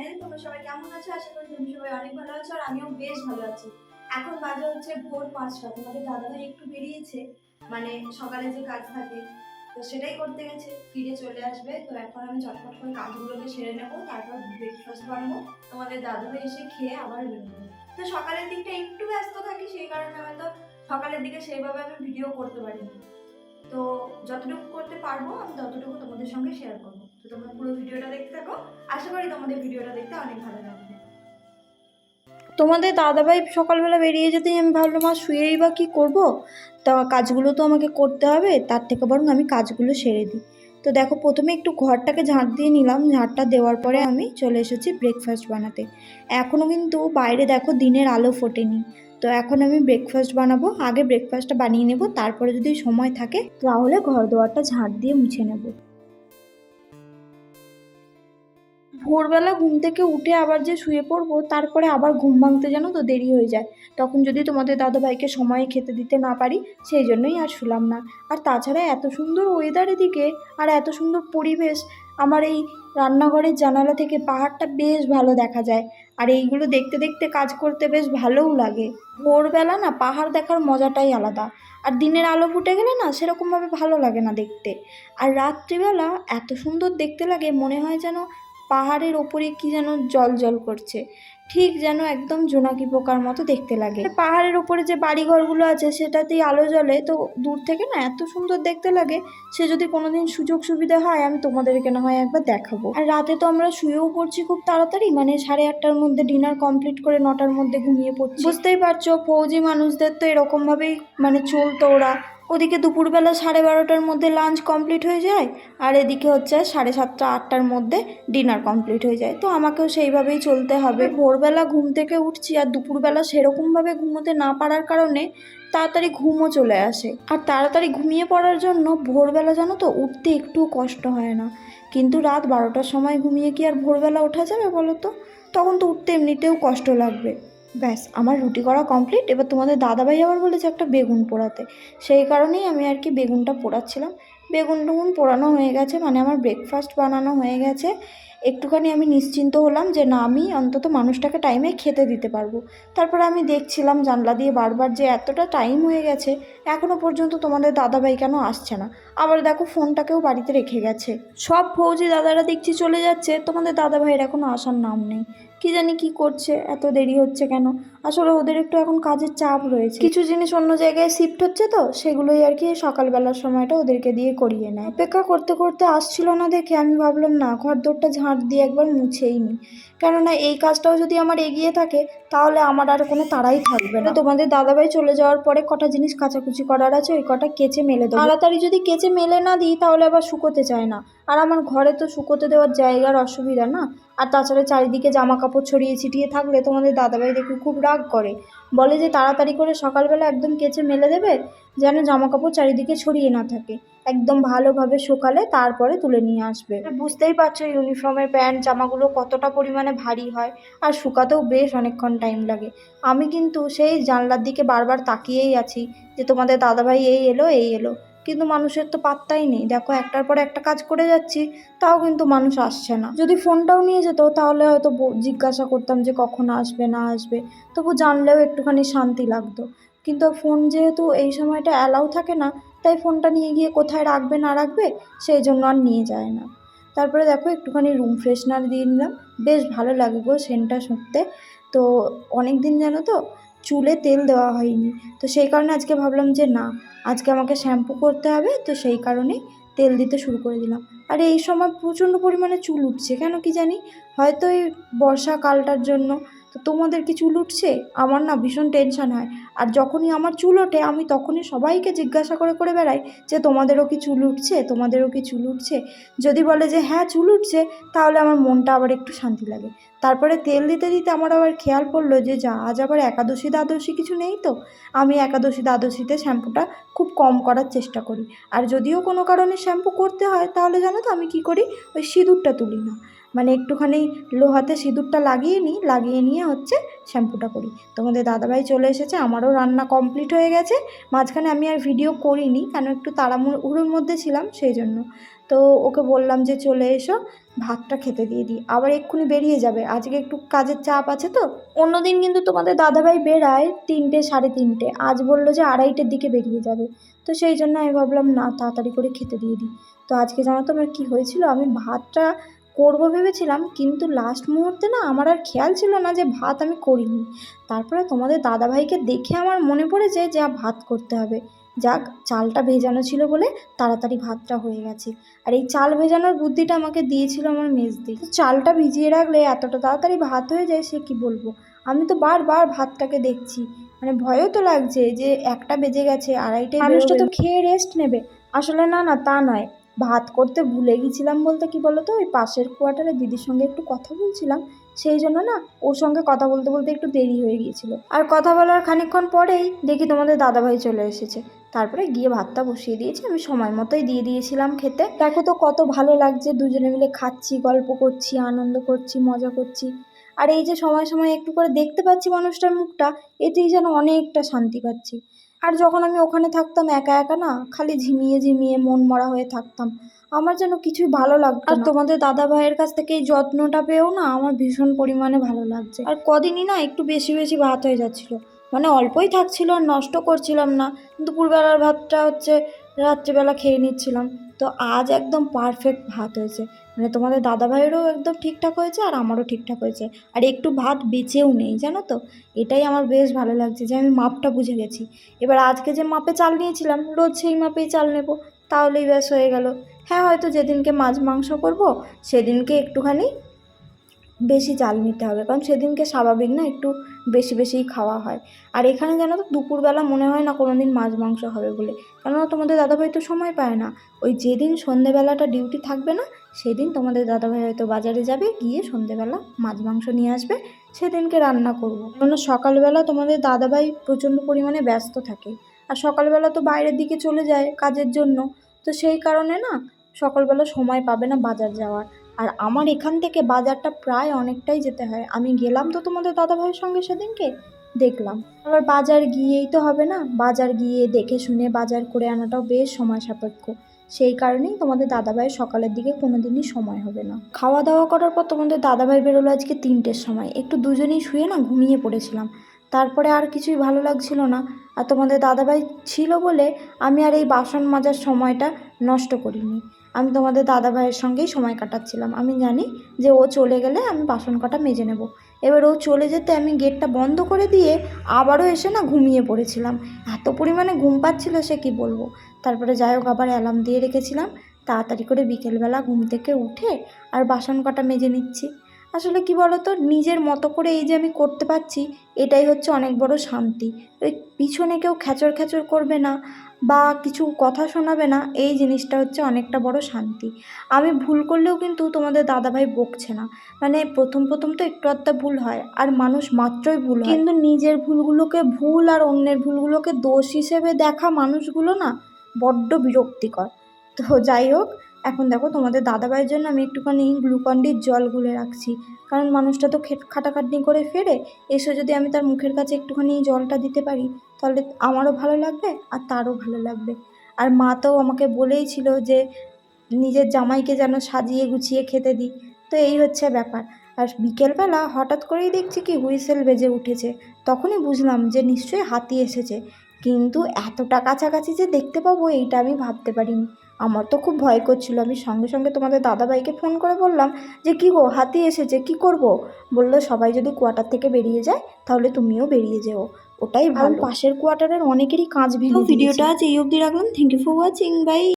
Channel তোমরা সবাই কেমন আছো? আশা করি তুমি সবাই অনেক ভালো আছো আর আমিও বেশ ভালো আছি। এখন বাজে হচ্ছে ভোর পাঁচটা, তোমাদের দাদাভাই একটু বেরিয়েছে মানে সকালে যে কাজ থাকে, তো সেটাই করতে গেছে, ফিরে চলে আসবে। তো এখন আমি চটপট করে কাজগুলোকে সেরে নেব, তারপর ব্রেকফাস্ট বানাবো। তোমাদের দাদাভাই এসে খেয়ে আবার বেরোবো। তো সকালের দিকটা একটু ব্যস্ত থাকি, সেই কারণে হয়তো সকালের দিকে সেইভাবে আমি ভিডিও করতে পারিনি। তো যতটুকু করতে পারব, আমি ততটুকু তোমাদের সঙ্গে শেয়ার করব। তো তোমরা পুরো ভিডিওটা দেখতে থাকো। আশা করি তোমাদের ভিডিওটা দেখতে অনেক ভালো লাগবে। তোমাদের দাদাভাই সকালবেলা বেরিয়ে যেতেই আমি ভাবলাম, আর শুয়েই বা কী করব? তা কাজগুলো তো আমাকে করতে হবে, তার থেকে বরং আমি কাজগুলো সেরে দিই। তো দেখো, প্রথমে একটু ঘরটাকে ঝাঁট দিয়ে নিলাম। ঝাঁটটা দেওয়ার পরে আমি চলে এসেছি ব্রেকফাস্ট বানাতে। এখনও কিন্তু বাইরে দেখো দিনের আলো ফোটেনি। তো এখন আমি ব্রেকফাস্ট বানাবো। আগে ব্রেকফাস্টটা বানিয়ে নেব, তারপরে যদি সময় থাকে তাহলে ঘর দোয়ারটা ঝাঁট দিয়ে মুছে নেব। ভোরবেলা ঘুম থেকে উঠে আবার যে শুয়ে পড়ব, তারপরে আবার ঘুম ভাঙতে যেন তো দেরি হয়ে যায়। তখন যদি তোমাদের দাদাভাইকে সময়ে খেতে দিতে না পারি, সেই জন্যই আর শুলাম না। আর তাছাড়া এত সুন্দর ওয়েদার এদিকে, আর এত সুন্দর পরিবেশ আমার এই রান্নাঘরের জানালা থেকে পাহাড়টা বেশ ভালো দেখা যায়। আর এইগুলো দেখতে দেখতে কাজ করতে বেশ ভালোও লাগে। ভোরবেলা না পাহাড় দেখার মজাটাই আলাদা। আর দিনের আলো ফুটে গেলে না সেরকমভাবে ভালো লাগে না দেখতে। আর রাত্রিবেলা এত সুন্দর দেখতে লাগে মনে হয় যেন পাহাড়ের ওপরে কি যেন জল জল করছে। ঠিক যেন একদম জোনাকি পোকার মতো দেখতে লাগে। পাহাড়ের ওপরে যে বাড়িঘরগুলো আছে, সেটাতেই আলো জ্বলে। তো দূর থেকে না এত সুন্দর দেখতে লাগে, সে যদি কোনোদিন সুযোগ সুবিধা হয়, আমি তোমাদেরকে না হয় একবার দেখাবো। আর রাতে তো আমরা শুয়েও পড়ছি খুব তাড়াতাড়ি মানে সাড়ে আটটার মধ্যে ডিনার কমপ্লিট করে নটার মধ্যে ঘুমিয়ে পড়ছি। বুঝতেই পারছ, ফৌজি মানুষদের তো এরকমভাবেই মানে চলতো ওরা। ওদিকে দুপুরবেলা সাড়ে বারোটার মধ্যে লাঞ্চ কমপ্লিট হয়ে যায় আর এদিকে হচ্ছে সাড়ে সাতটা, আটটার মধ্যে ডিনার কমপ্লিট হয়ে যায়। তো আমাকেও সেইভাবেই চলতে হবে। ভোরবেলা ঘুম থেকে উঠছি আর দুপুরবেলা সেরকমভাবে ঘুমোতে না পারার কারণে তাড়াতাড়ি ঘুমও চলে আসে। আর তাড়াতাড়ি ঘুমিয়ে পড়ার জন্য ভোরবেলা জানো তো উঠতে একটু কষ্ট হয় না। কিন্তু রাত বারোটার সময় ঘুমিয়ে কি আর ভোরবেলা ওঠা যাবে বলো তো? তখন তো উঠতে এমনিতেও কষ্ট লাগবে। ব্যাস, আমার রুটি করা কমপ্লিট এবার তোমাদের দাদাভাই আবার বলেছে একটা বেগুন পোড়াতে। সেই কারণেই আমি আর কি বেগুনটা পোড়াচ্ছিলাম। বেগুন টেগুন পোড়ানো হয়ে গেছে মানে আমার ব্রেকফাস্ট বানানো হয়ে গেছে। একটুখানি আমি নিশ্চিন্ত হলাম যে না, আমি অন্তত মানুষটাকে টাইমে খেতে দিতে পারব। তারপর আমি দেখছিলাম জানলা দিয়ে বারবার যে এতটা টাইম হয়ে গেছে এখনও পর্যন্ত তোমাদের দাদাভাই কেন আসছে না? আবার দেখো ফোনটাকেও বাড়িতে রেখে গেছে। সব ফৌজি দাদারা দেখছি চলে যাচ্ছে, তোমাদের দাদাভাইয়ের এখনও আসার নাম নেই। কি জানি কি করছে, এত দেরি হচ্ছে কেন? আসলে ওদের একটু এখন কাজের চাপ রয়েছে। কিছু জিনিস অন্য জায়গায় শিফট হচ্ছে তো, সেগুলোই আর কি সকালবেলার সময়টা ওদেরকে দিয়ে করিয়ে নেয়। অপেক্ষা করতে করতে আসছিল না দেখে আমি ভাবলাম, না ঘর দোরটা ঝাঁট দিয়ে একবার মুছেই নিই কেননা এই কাজটাও যদি আমার এগিয়ে থাকে, তাহলে আমার আর কোনো তাড়াই থাকবে না। তোমাদের দাদাভাই চলে যাওয়ার পরে কটা জিনিস কাচাকুচি করার আছে, ওই কটা কেচে মেলে দেবো। তাড়াতাড়ি যদি কেচে মেলে না দিই, তাহলে আবার শুকোতে চায় না। আর আমার ঘরে তো শুকোতে দেওয়ার জায়গার অসুবিধা না। আর তাছাড়া চারিদিকে জামা কাপড় ছড়িয়ে ছিটিয়ে থাকলে তোমাদের দাদাভাই দেখে খুব রাগ করে। বলে যে তাড়াতাড়ি করে সকালবেলা একদম কেচে মেলে দেবে, যেন জামা কাপড় চারিদিকে ছড়িয়ে না থাকে। একদম ভালোভাবে শুকালে তারপরে তুলে নিয়ে আসবে। বুঝতেই পারছ, ইউনিফর্মের প্যান্ট, জামাগুলো কতটা পরিমাণে ভারী হয়, আর শুকাতেও বেশ অনেকক্ষণ টাইম লাগে। আমি কিন্তু সেই জানলার দিকে বারবার তাকিয়েই আছি যে তোমাদের দাদাভাই এই এলো এই এলো। কিন্তু মানুষের তো পাত্তাই নেই। দেখো, একটার পর একটা কাজ করে যাচ্ছি, তাও কিন্তু মানুষ আসছে না। যদি ফোনটাও নিয়ে যেত, তাহলে হয়তো জিজ্ঞাসা করতাম যে কখন আসবে, না আসবে। তবু জানলেও একটুখানি শান্তি লাগতো। কিন্তু ফোন যেহেতু এই সময়টা অ্যালাউ থাকে না, তাই ফোনটা নিয়ে গিয়ে কোথায় রাখবে, না রাখবে, সেই জন্য আর নিয়ে যায় না। তারপরে দেখো, একটুখানি রুম ফ্রেশনার দিয়ে নিলাম। বেশ ভালো লাগে গো সেন্টটা শুঁকতে। তো অনেক দিন জানো তো চুলে তেল দেওয়া হয়নি। তো সেই কারণে আজকে ভাবলাম যে না, আজকে আমাকে শ্যাম্পু করতে হবে, তো সেই কারণে তেল দিতে শুরু করে দিলাম। আর এই সময় প্রচণ্ড পরিমাণে চুল উঠছে, কেন কি জানি? হয়তো এই বর্ষাকালটার জন্য তো তোমাদের কি চুল উঠছে? আমার না ভীষণ টেনশন হয়। আর যখনই আমার চুল ওঠে, আমি তখনই সবাইকে জিজ্ঞাসা করে করে বেড়াই যে, তোমাদেরও কি চুল উঠছে? তোমাদেরও কি চুল উঠছে? যদি বলে যে হ্যাঁ চুল উঠছে, তাহলে আমার মনটা আবার একটু শান্তি লাগে। তারপরে তেল দিতে দিতে আমার আবার খেয়াল পড়ল যে, যা, আজ আবার একাদশী দ্বাদশী কিছু নেই তো? আমি একাদশী দ্বাদশীতে শ্যাম্পুটা খুব কম করার চেষ্টা করি। আর যদিও কোনো কারণে শ্যাম্পু করতে হয়, তাহলে জানো তো আমি কি করি? ওই সিঁদুরটা তুলি না। মানে একটুখানি লোহাতে সিঁদুরটা লাগিয়ে নিই, লাগিয়ে নিয়ে হচ্ছে শ্যাম্পুটা করি। তোমাদের দাদাভাই চলে এসেছে, আমারও রান্না কমপ্লিট হয়ে গেছে, মাঝখানে আমি আর ভিডিও করিনি, কেন একটু তাড়াহুড়োর মধ্যে ছিলাম সেই জন্য। তো ওকে বললাম যে চলে এসো, ভাতটা খেতে দিয়ে দিই। আবার এক্ষুনি বেরিয়ে যাবে, আজকে একটু কাজের চাপ আছে তো। অন্যদিন কিন্তু তোমাদের দাদাভাই বেরায় তিনটে, সাড়ে তিনটে, আজ বলল যে আড়াইটের দিকে বেরিয়ে যাবে। তো সেই জন্য আমি ভাবলাম, না, তাড়াতাড়ি করে খেতে দিয়ে দিই। তো আজকে জানো তো আমার কী হয়েছিল, আমি ভাতটা করব ভেবেছিলাম কিন্তু লাস্ট মুহূর্তে না আমার আর খেয়াল ছিল না যে ভাত আমি করিনি। তারপরে তোমাদের দাদাভাইকে দেখে আমার মনে পড়েছে যে ভাত করতে হবে। যাক চালটা ভেজানো ছিল বলে তাড়াতাড়ি ভাতটা হয়ে গেছে। আর এই চাল ভেজানোর বুদ্ধিটা আমাকে দিয়েছিল আমার মেজদি। তো চালটা ভিজিয়ে রাখলে এতটা তাড়াতাড়ি ভাত হয়ে যায় সে কি বলব? আমি তো বারবার ভাতটাকে দেখছি। মানে ভয়ও তো লাগছে যে একটা বেজে গেছে আড়াইটায় মানুষটা তো খেয়ে রেস্ট নেবে। আসলে না না তা নয়। ভাত করতে ভুলে গেছিলাম বলতে কি বলো তো ওই পাশের কোয়ার্টারে দিদির সঙ্গে একটু কথা বলছিলাম। সেই জন্য না, ওর সঙ্গে কথা বলতে বলতে একটু দেরি হয়ে গিয়েছিল। আর কথা বলার খানিকক্ষণ পরেই দেখি তোমাদের দাদাভাই চলে এসেছে। তারপরে গিয়ে ভাতটা বসিয়ে দিয়েছি। আমি সময় মতোই দিয়ে দিয়েছিলাম খেতে। দেখো তো কত ভালো লাগছে। দুজনে মিলে খাচ্ছি, গল্প করছি, আনন্দ করছি, মজা করছি। আর এই যে সময় সময় একটু করে দেখতে পাচ্ছি মানুষটার মুখটা, এতেই যেন অনেকটা শান্তি পাচ্ছি। আর যখন আমি ওখানে থাকতাম একা একা না খালি ঝিমিয়ে ঝিমিয়ে মন মরা হয়ে থাকতাম। আমার যেন কিছুই ভালো লাগতো আর তোমাদের দাদা ভাইয়ের কাছ থেকে এই যত্নটা পেয়েও না আমার ভীষণ পরিমাণে ভালো লাগছে। আর কদিনই না একটু বেশি বেশি ভাত হয়ে যাচ্ছিল। মানে অল্পই থাকছিল আর নষ্ট করছিলাম না। দুপুরবেলার ভাতটা হচ্ছে রাত্রিবেলা খেয়ে নিচ্ছিলাম। তো আজ একদম পারফেক্ট ভাত হয়েছে। মানে তোমাদের দাদা ভাইয়েরও একদম ঠিকঠাক হয়েছে আর আমারও ঠিকঠাক হয়েছে। আর একটু ভাত বেঁচেও নেই, জানো তো? এটাই আমার বেশ ভালো লাগছে যে আমি মাপটা বুঝে গেছি। এবার আজকে যে মাপে চাল নিয়েছিলাম, রোজ সেই মাপেই চাল নেব। তাহলেই ব্যাস হয়ে গেল। হ্যাঁ হয়তো যেদিনকে মাছ মাংস করব, সেদিনকে একটুখানি বেশি চাল নিতে হবে। কারণ সেদিনকে স্বাভাবিক না, একটু বেশি বেশিই খাওয়া হয়। আর এখানে জানো তো দুপুরবেলা মনে হয় না কোনো দিন মাছ মাংস হবে বলে। কেননা তোমাদের দাদাভাই তো সময় পায় না। ওই যেদিন সন্ধেবেলাটা ডিউটি থাকবে না, সেদিন তোমাদের দাদাভাই হয়তো বাজারে যাবে, গিয়ে সন্ধেবেলা মাছ মাংস নিয়ে আসবে, সেদিনকে রান্না করব। কেননা সকালবেলা তোমাদের দাদাভাই প্রচণ্ড পরিমাণে ব্যস্ত থাকে। আর সকালবেলা তো বাইরের দিকে চলে যায় কাজের জন্য। তো সেই কারণে না সকালবেলা সময় পাবে না বাজার যাওয়ার। আর আমার এখান থেকে বাজারটা প্রায় অনেকটাই যেতে হয়। আমি গেলাম তো তোমাদের দাদাভাইয়ের সঙ্গে সেদিনকে, দেখলাম। আবার বাজার গিয়েই তো হবে না, বাজার গিয়ে দেখে শুনে বাজার করে আনাটাও বেশ সময় সাপেক্ষ। সেই কারণেই তোমাদের দাদাভাইয়ের সকালের দিকে কোনো দিনই সময় হবে না। খাওয়া দাওয়া করার পর তোমাদের দাদাভাই বেরোলো আজকে তিনটের সময়। একটু দুজনেই শুয়ে না ঘুমিয়ে পড়েছিলাম। তারপরে আর কিছুই ভালো লাগছিল না। আর তোমাদের দাদাভাই ছিল বলে আমি আর এই বাসন মাজার সময়টা নষ্ট করিনি। আমি তোমাদের দাদাভাইয়ের সঙ্গেই সময় কাটাচ্ছিলাম। আমি জানি যে ও চলে গেলে আমি বাসন কটা মেজে নেব। এবার ও চলে যেতে আমি গেটটা বন্ধ করে দিয়ে আবারও এসে না ঘুমিয়ে পড়েছিলাম। এত পরিমাণে ঘুম পাচ্ছিল সে কি বলব? তারপরে যাই হোক, আবার অ্যালার্ম দিয়ে রেখেছিলাম। তাড়াতাড়ি করে বিকেলবেলা ঘুম থেকে উঠে আর বাসন কটা মেজে নিচ্ছি। আসলে কি বলতো? নিজের মতো করে এই যে আমি করতে পারছি, এটাই হচ্ছে অনেক বড় শান্তি। ওই পিছনে কেউ খ্যাচর খ্যাচর করবে না বা কিছু কথা শোনাবে না, এই জিনিসটা হচ্ছে অনেকটা বড় শান্তি। আমি ভুল করলেও কিন্তু তোমাদের দাদাভাই বকছে না। মানে প্রথম প্রথম তো একটু আধটা ভুল হয়, আর মানুষ মাত্রই ভুল কিন্তু নিজের ভুলগুলোকে ভুল আর অন্যের ভুলগুলোকে দোষ হিসেবে দেখা মানুষগুলো না বড্ড বিরক্তিকর। তো যাই হোক এখন দেখো তোমাদের দাদাভাইয়ের জন্য আমি একটুখানি গ্লুকন্ডির জল গুলে রাখছি। কারণ মানুষটা তো খেট খাটাখাটনি করে ফেরে, এসে যদি আমি তার মুখের কাছে একটুখানি জলটা দিতে পারি, তাহলে আমারও ভালো লাগবে আর তারও ভালো লাগবে। আর মা তো আমাকে বলেই ছিল যে, নিজের জামাইকে যেন সাজিয়ে গুছিয়ে খেতে দিই। তো এই হচ্ছে ব্যাপার। আর বিকেলবেলা হঠাৎ করেই দেখছি কি হুইসেল বেজে উঠেছে। তখনই বুঝলাম যে নিশ্চয়ই হাতি এসেছে। কিন্তু এতটা কাছাকাছি যে দেখতে পাবো, এইটা আমি ভাবতে পারিনি। আমার তো খুব ভয় করছিল। আমি সঙ্গে সঙ্গে তোমাদের দাদাভাইকে ফোন করে বললাম যে কী গো হাতি এসেছে কি করব? বলল সবাই যদি কোয়ার্টার থেকে বেরিয়ে যায় তাহলে তুমিও বেরিয়ে যেও। ওটাই ভালো। পাশের কোয়ার্টারের অনেকেরই কাজ ভেঙে ভিডিওটা আজ এই অবধি রাখলাম। Thank you for watching bye